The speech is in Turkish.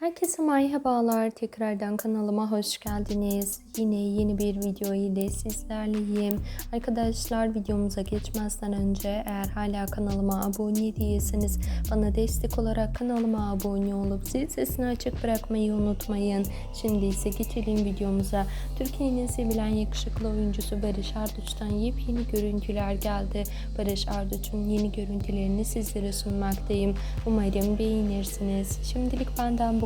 Herkese merhabalar. Tekrardan kanalıma hoş geldiniz. Yine yeni bir video ile sizlerleyim. Arkadaşlar videomuza geçmezden önce eğer hala kanalıma abone değilseniz bana destek olarak kanalıma abone olup zil sesini açık bırakmayı unutmayın. Şimdi ise geçelim videomuza. Türkiye'nin sevilen yakışıklı oyuncusu Barış Arduç'tan yepyeni görüntüler geldi. Barış Arduç'un yeni görüntülerini sizlere sunmaktayım. Umarım beğenirsiniz. Şimdilik benden bu